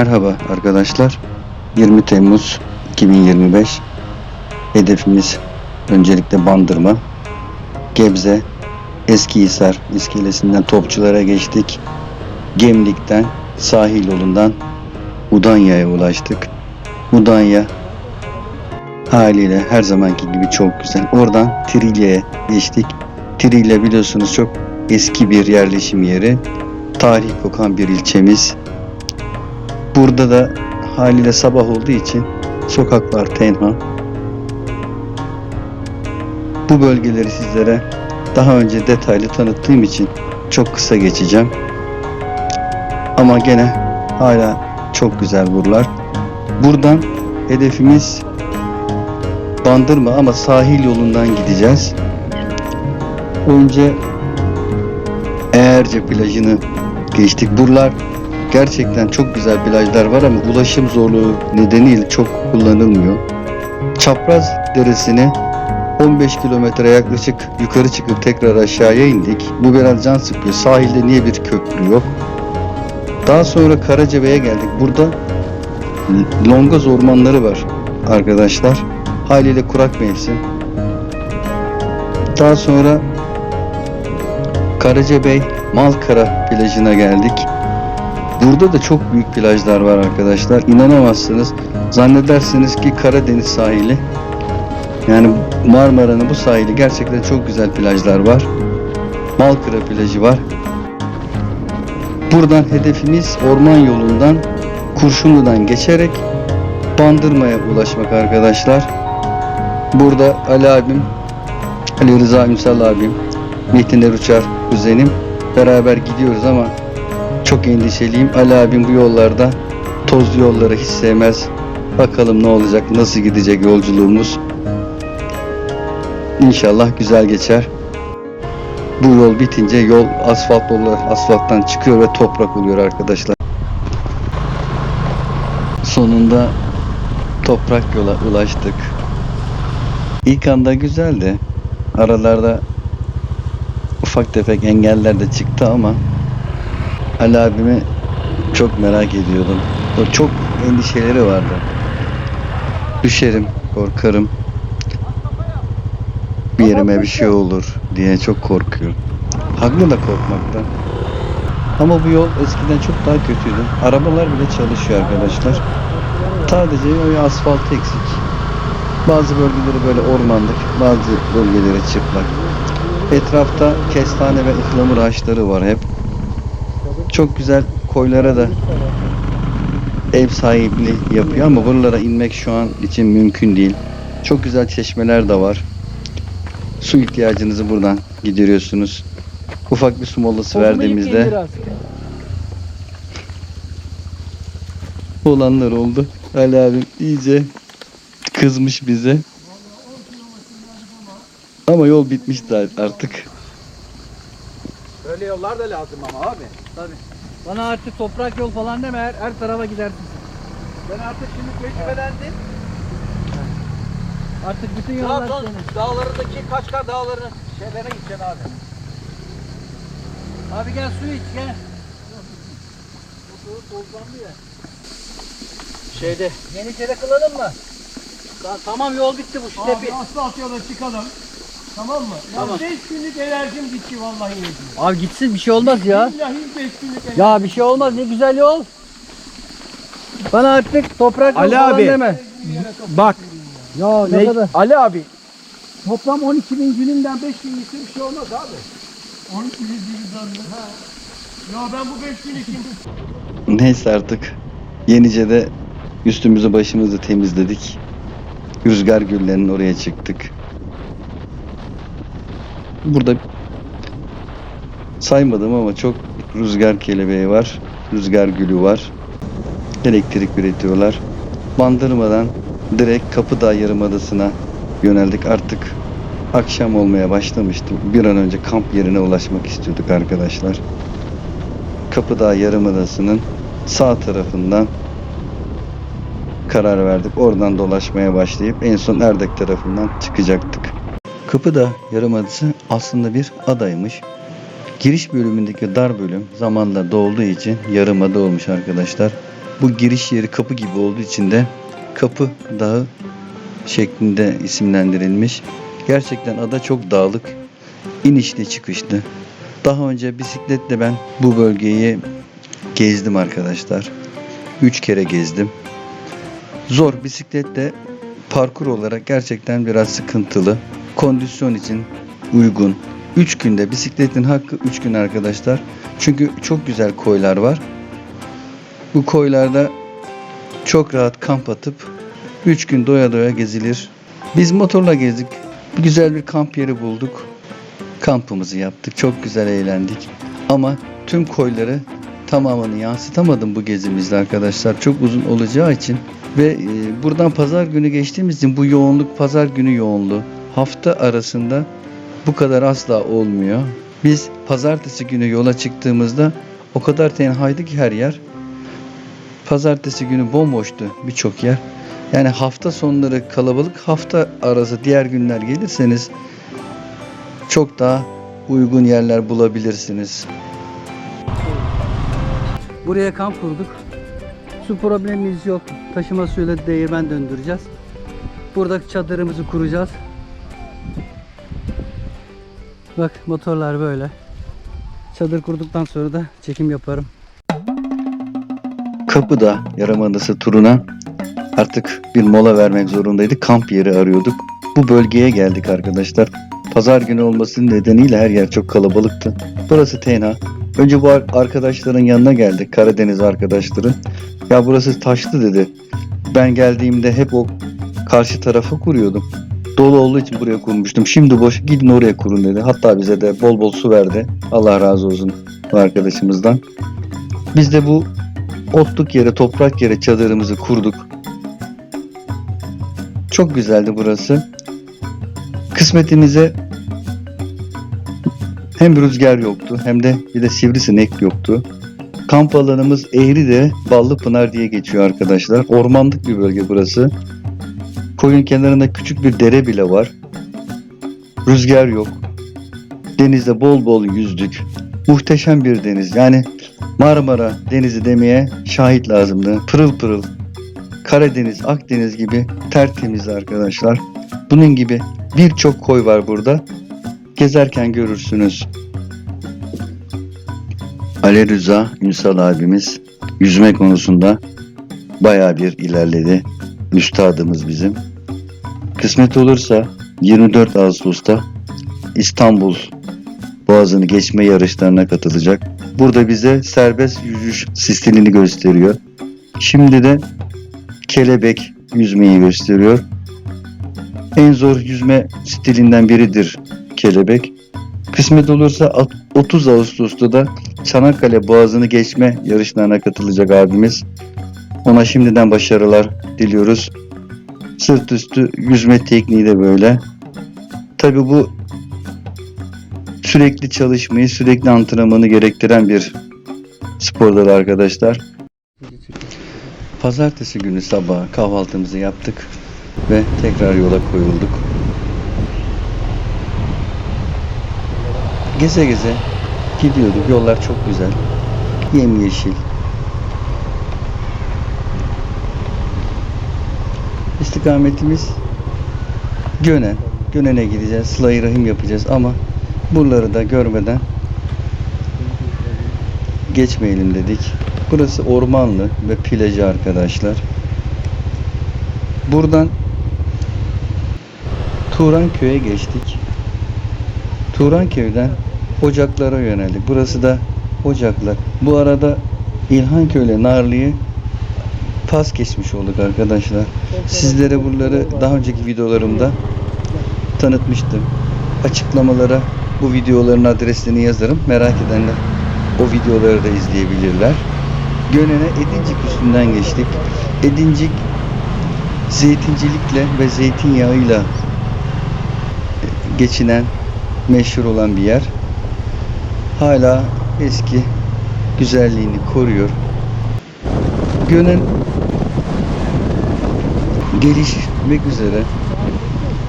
Merhaba arkadaşlar. 20 Temmuz 2025. Hedefimiz öncelikle Bandırma, Gebze, Eskihisar iskelesinden Topçulara geçtik. Gemlik'ten sahil yolundan Udanya'ya ulaştık. Udanya haliyle her zamanki gibi çok güzel. Oradan Trilya'ya geçtik. Trilya biliyorsunuz çok eski bir yerleşim yeri. Tarih kokan bir ilçemiz. Burada da haliyle sabah olduğu için sokaklar tenha. Bu bölgeleri sizlere daha önce detaylı tanıttığım için çok kısa geçeceğim. Ama gene hala çok güzel buralar. Buradan hedefimiz Bandırma ama sahil yolundan gideceğiz. Önce Eğerce plajını geçtik. Buralar gerçekten çok güzel plajlar var ama ulaşım zorluğu nedeniyle çok kullanılmıyor. Çapraz Deresi'ne 15 kilometre yaklaşık yukarı çıkıp tekrar aşağıya indik. Bu biraz can sıkıyor. Sahilde niye bir köprü yok? Daha sonra Karacabey'e geldik. Burada Longoz ormanları var arkadaşlar. Haliyle kurak mevsim. Daha sonra Karacabey Malkara plajına geldik. Burada da çok büyük plajlar var arkadaşlar. İnanamazsınız. Zannedersiniz ki Karadeniz sahili. Yani Marmara'nın bu sahili gerçekten çok güzel plajlar var. Malkara plajı var. Buradan hedefimiz orman yolundan Kurşunlu'dan geçerek Bandırma'ya ulaşmak arkadaşlar. Burada Ali abim, Ali Rıza Ünsal abim, Metin Eruçar kuzenim beraber gidiyoruz ama çok endişeliyim. Ali abim bu yollarda tozlu yolları hiç sevmez. Bakalım ne olacak, nasıl gidecek yolculuğumuz. İnşallah güzel geçer. Bu yol bitince yol asfalt yollar asfalttan çıkıyor ve toprak oluyor arkadaşlar. Sonunda toprak yola ulaştık. İlk anda güzeldi. Aralarda ufak tefek engeller de çıktı ama Ali abimi çok merak ediyordum. O çok endişeleri vardı. Düşerim, korkarım. Bir yerime bir şey olur diye çok korkuyor. Haklı da korkmaktan. Ama bu yol eskiden çok daha kötüydü. Arabalar bile çalışıyor arkadaşlar. Sadece o asfalt eksik. Bazı bölgeleri böyle ormanlık, bazı bölgeleri çıplak. Etrafta kestane ve ıhlamur ağaçları var hep. Çok güzel koylara da ev sahipliği yapıyor ama buralara inmek şu an için mümkün değil. Çok güzel çeşmeler de var. Su ihtiyacınızı buradan gideriyorsunuz. Ufak bir su molası verdiğimizde olanlar oldu. Ali abim iyice kızmış bize. Ama yol bitmişti artık. Böyle yollar da lazım ama abi. Tabii. Bana artık toprak yol falan deme her, her tarafa gidersin. Ben artık şimdi tecrübelendim. Artık bütün yollar Trabzon senin. dağlarındaki Kaçkar dağlarının şeylere gideceksin abi. Abi gel su iç gel. Şeyde. Yeniçeri kılalım mı? Ta- tamam yol bitti bu. Abi asfalt yola çıkalım. Tamam mı? Ya Tamam. 5 günlük enerjim gitti vallahi yedim. Abi gitsin bir şey olmaz ya. Billahi 5 günlük enerjim. Ya bir şey olmaz ne güzel yol. Bana artık toprak yol Ali falan abi. deme. Bak. Ya ne, kadar? Ali abi. Toplam 12 bin gününden 5 gün gitse bir şey olmaz abi. 12 bin gününden Ha. Ya ben bu 5 gün için Neyse artık Yenice'de üstümüzü başımızı temizledik. Rüzgar güllerinin oraya çıktık. Burada saymadım ama çok rüzgar kelebeği var. Rüzgar gülü var. Elektrik üretiyorlar. Bandırmadan direkt Kapıdağ Yarımadası'na yöneldik. Artık akşam olmaya başlamıştı. Bir an önce kamp yerine ulaşmak istiyorduk arkadaşlar. Kapıdağ Yarımadası'nın sağ tarafından karar verdik. Oradan dolaşmaya başlayıp en son Erdek tarafından çıkacaktık. Kapıdağ Yarımadası aslında bir adaymış. Giriş bölümündeki dar bölüm zamanla dolduğu için yarımada olmuş arkadaşlar. Bu giriş yeri kapı gibi olduğu için de Kapı Dağı şeklinde isimlendirilmiş. Gerçekten ada çok dağlık, inişli çıkışlı. Daha önce bisikletle ben bu bölgeyi gezdim arkadaşlar. Üç kere gezdim. Zor bisikletle parkur olarak gerçekten biraz sıkıntılı. Kondisyon için uygun. 3 günde bisikletin hakkı 3 gün arkadaşlar. Çünkü çok güzel koylar var. Bu koylarda çok rahat kamp atıp 3 gün doya doya gezilir. Biz motorla gezdik. Güzel bir kamp yeri bulduk. Kampımızı yaptık. Çok güzel eğlendik. Ama tüm koyları tamamını yansıtamadım bu gezimizde arkadaşlar. Çok uzun olacağı için ve e, buradan pazar günü geçtiğimiz için bu yoğunluk pazar günü yoğunluğu hafta arasında bu kadar asla olmuyor. Biz pazartesi günü yola çıktığımızda o kadar tenhaydı ki her yer. Pazartesi günü bomboştu birçok yer. Yani hafta sonları kalabalık, hafta arası diğer günler gelirseniz çok daha uygun yerler bulabilirsiniz. Buraya kamp kurduk. Su problemimiz yok. Taşıma suyla değirmen döndüreceğiz. Burada çadırımızı kuracağız. Bak motorlar böyle. Çadır kurduktan sonra da çekim yaparım. Kapıda Yarımadası turuna artık bir mola vermek zorundaydık. Kamp yeri arıyorduk. Bu bölgeye geldik arkadaşlar. Pazar günü olmasının nedeniyle her yer çok kalabalıktı. Burası tenha. Önce bu ar- arkadaşların yanına geldik. Karadeniz arkadaşların. Ya burası taşlı dedi. Ben geldiğimde hep o karşı tarafa kuruyordum. Dolu olduğu için buraya kurmuştum. Şimdi boş gidin oraya kurun dedi. Hatta bize de bol bol su verdi. Allah razı olsun bu arkadaşımızdan. Biz de bu otluk yere, toprak yere çadırımızı kurduk. Çok güzeldi burası. Kısmetimize hem rüzgar yoktu hem de bir de sivrisinek yoktu. Kamp alanımız Eğri'de Ballıpınar diye geçiyor arkadaşlar. Ormanlık bir bölge burası. Koyun kenarında küçük bir dere bile var. Rüzgar yok. Denizde bol bol yüzdük. Muhteşem bir deniz. Yani Marmara Denizi demeye şahit lazımdı. Pırıl pırıl. Karadeniz, Akdeniz gibi tertemiz arkadaşlar. Bunun gibi birçok koy var burada. Gezerken görürsünüz. Ali Rıza Ünsal abimiz yüzme konusunda bayağı bir ilerledi. Üstadımız bizim. Kısmet olursa 24 Ağustos'ta İstanbul Boğazı'nı geçme yarışlarına katılacak. Burada bize serbest yüzüş stilini gösteriyor. Şimdi de kelebek yüzmeyi gösteriyor. En zor yüzme stilinden biridir kelebek. Kısmet olursa at- 30 Ağustos'ta da Çanakkale Boğazı'nı geçme yarışlarına katılacak abimiz. Ona şimdiden başarılar diliyoruz. Sırt üstü yüzme tekniği de böyle. Tabi bu sürekli çalışmayı, sürekli antrenmanı gerektiren bir spordur arkadaşlar. Pazartesi günü sabah kahvaltımızı yaptık ve tekrar yola koyulduk. Geze geze gidiyorduk. Yollar çok güzel. Yemyeşil. İstikametimiz Gönen. Gönen'e gideceğiz. Sıla-i Rahim yapacağız ama buraları da görmeden geçmeyelim dedik. Burası ormanlı ve plajı arkadaşlar. Buradan Turanköy'e geçtik. Turanköy'den Ocaklar'a yöneldik. Burası da Ocaklar. Bu arada İlhanköy ile Narlı'yı pas geçmiş olduk arkadaşlar. Sizlere buraları daha önceki videolarımda tanıtmıştım. Açıklamalara bu videoların adreslerini yazarım. Merak edenler o videoları da izleyebilirler. Gönen'e Edincik üstünden geçtik. Edincik zeytincilikle ve zeytinyağıyla geçinen meşhur olan bir yer. Hala eski güzelliğini koruyor. Gönen gelişmek üzere.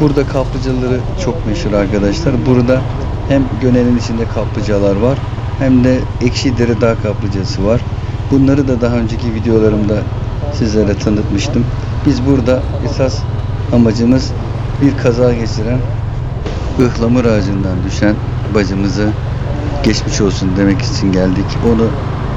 Burada kaplıcaları çok meşhur arkadaşlar. Burada hem Gönen'in içinde kaplıcalar var hem de Ekşidere Dağ kaplıcası var. Bunları da daha önceki videolarımda sizlere tanıtmıştım. Biz burada esas amacımız bir kaza geçiren ıhlamur ağacından düşen bacımızı geçmiş olsun demek için geldik. Onu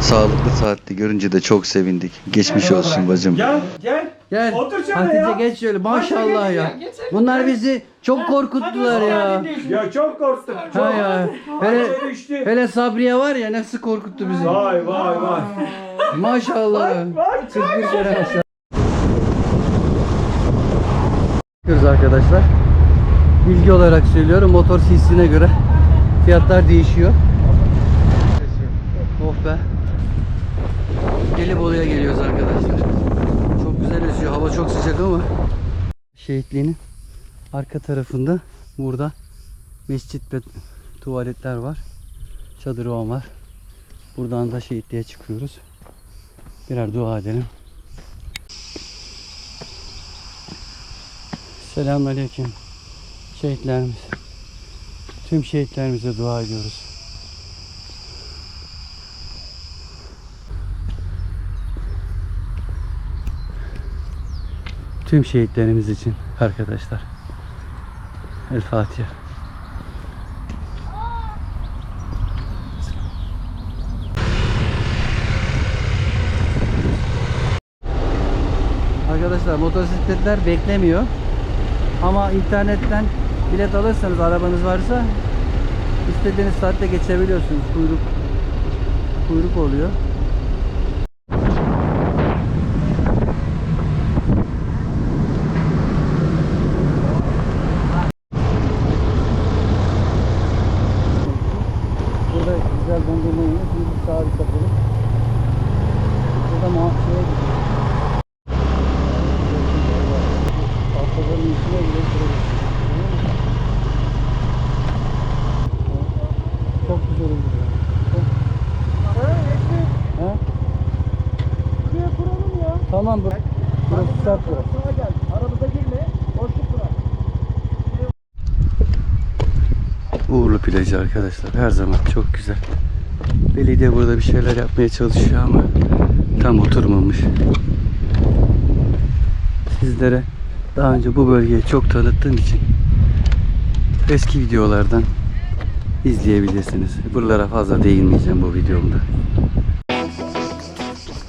sağlıklı saatte görünce de çok sevindik. Geçmiş olsun bacım. Gel gel. Gel. Otur şöyle Hatice ya. geç şöyle. Maşallah ya. Bunlar bizi çok korkuttular ya. Ya çok korktum. Çok. Ha ya. Hele, düştü. hele Sabriye var ya nasıl korkuttu bizi. Vay vay vay. Maşallah. Bak 41 kere maşallah. Bakıyoruz arkadaşlar. Bilgi olarak söylüyorum. Motor cc'sine göre fiyatlar değişiyor. Be. Gelibolu'ya geliyoruz arkadaşlar. Çok güzel esiyor. Hava çok sıcak ama şehitliğinin arka tarafında burada mescit ve tuvaletler var. Çadır ovan var. Buradan da şehitliğe çıkıyoruz. Birer dua edelim. Selamünaleyküm. Şehitlerimiz. Tüm şehitlerimize dua ediyoruz. Tüm şehitlerimiz için arkadaşlar. El Fatiha. Arkadaşlar motosikletler beklemiyor. Ama internetten bilet alırsanız arabanız varsa istediğiniz saatte geçebiliyorsunuz. Kuyruk kuyruk oluyor. Burada güzel dondurma yiyor. Şimdi sağa bir bakalım. Burada muhafiyeye gidiyor. Tahtaların içine bile sürüyor. Çok güzel oldu. ya. Çok- Ha? Şuraya kuralım ya. Tamam bırak. Burası sert burası. Sağa gel. Aramıza girme. Boşluk bırak. Uğurlu plajı arkadaşlar. Her zaman çok güzel. Belediye burada bir şeyler yapmaya çalışıyor ama tam oturmamış. Sizlere daha önce bu bölgeyi çok tanıttığım için eski videolardan izleyebilirsiniz. Buralara fazla değinmeyeceğim bu videomda.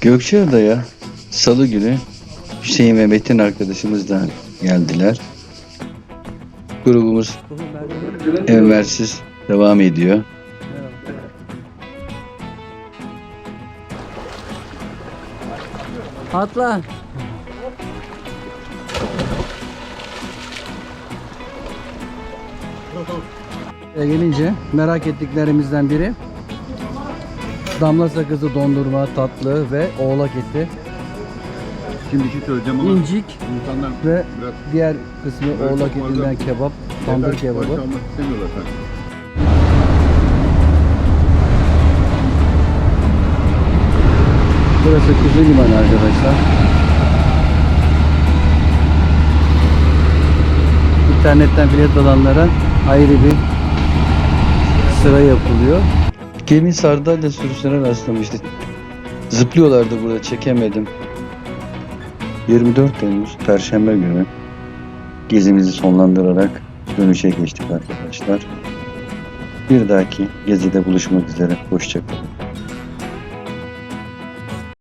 Gökçeada'ya salı günü Hüseyin ve Metin arkadaşımız da geldiler. Grubumuz enversiz devam ediyor. Atla. Gelince merak ettiklerimizden biri damla sakızı dondurma, tatlı ve oğlak eti, Şimdi bir şey söyleyeceğim ama incik insanlar ve biraz diğer kısmı Böyle oğlak çok etinden fazla kebap, tandır kebabı. baş almak istemiyorlar sanki. Burası Kuzu Limanı arkadaşlar. İnternetten bilet alanlara ayrı bir sıra yapılıyor. Gemi sardalya sürüsüne rastlamıştık. Zıplıyorlardı burada çekemedim. 24 Temmuz Perşembe günü gezimizi sonlandırarak dönüşe geçtik arkadaşlar. Bir dahaki gezide buluşmak üzere. Hoşçakalın.